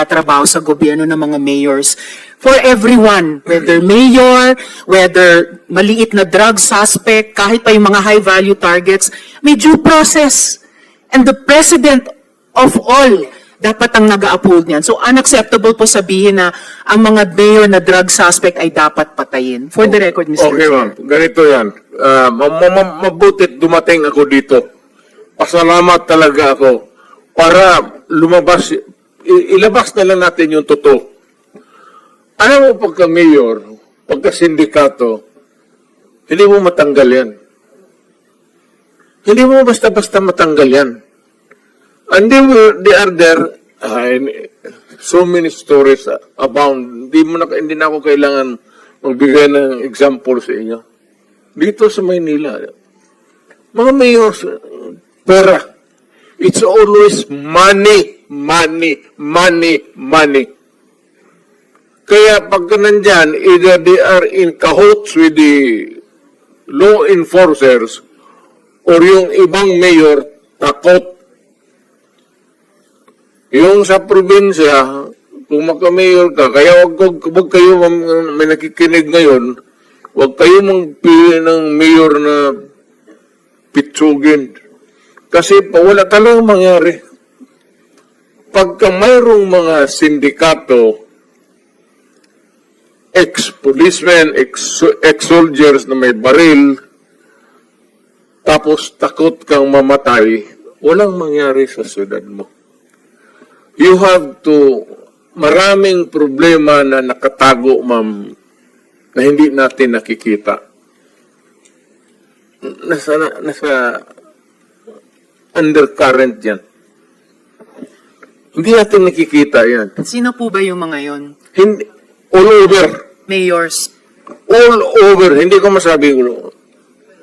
nagtatrabaho sa gobyerno ng mga mayors. For everyone, whether mayor, whether maliit na drug suspect, kahit pa yung mga high-value targets, may due process. And the president of all, dapat ang nag-uphold niyan. So unacceptable po sabihin na ang mga mayor na drug suspect ay dapat patayin. For the record, Mr. Okay, ma'am. Ganito yan. Ma- mabutit dumating ako dito. Pasalamat talaga ako para lumabas, ilabas na lang natin yung totoo. Alam mo, pagka mayor, pagka sindikato, hindi mo matanggal yan. Hindi mo basta-basta matanggal yan. And they, will, they are there, in- so many stories abound. Hindi, mo na, hindi na ako kailangan magbigay ng example sa inyo. Dito sa Maynila, mga mayors, pera. It's always money, money, money, money. Kaya pagka nandyan, either they are in cahoots with the law enforcers or yung ibang mayor takot. Yung sa probinsya, kung magka-mayor ka, kaya wag, wag, wag kayo, may nakikinig ngayon, wag kayo magpili ng mayor na pitsugin. Kasi wala talagang mangyari. Pagka mayroong mga sindikato, ex-policemen, ex- ex-soldiers na may baril, tapos takot kang mamatay, walang mangyari sa syudad mo. You have to, maraming problema na nakatago, ma'am, na hindi natin nakikita. Nasa, nasa undercurrent yan. Hindi natin nakikita yan. Sino po ba yung mga yon? Hindi, all over. Mayors, All over. Hindi ko masabi ko.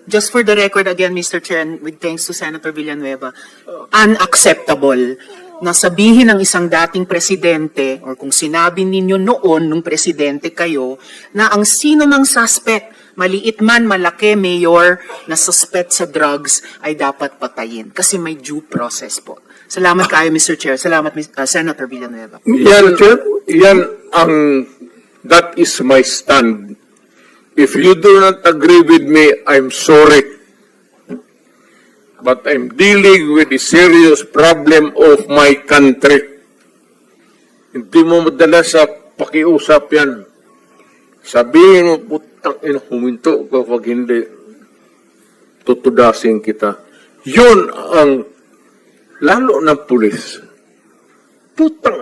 just for the record again, Mr. Chair, with thanks to Senator Villanueva, unacceptable na sabihin ng isang dating presidente or kung sinabi ninyo noon nung presidente kayo na ang sino mang suspect, maliit man, malaki, mayor, na suspect sa drugs ay dapat patayin kasi may due process po. Salamat kayo, Mr. Chair. Salamat, uh, Senator Villanueva. Yan, yan ang, that is my stand. If you do not agree with me, I'm sorry. But I'm dealing with a serious problem of my country. Hindi mo madala sa pakiusap yan. Sabihin mo, putang ina, huminto ka pag hindi. Tutudasin kita. Yun ang, lalo ng pulis. Putang,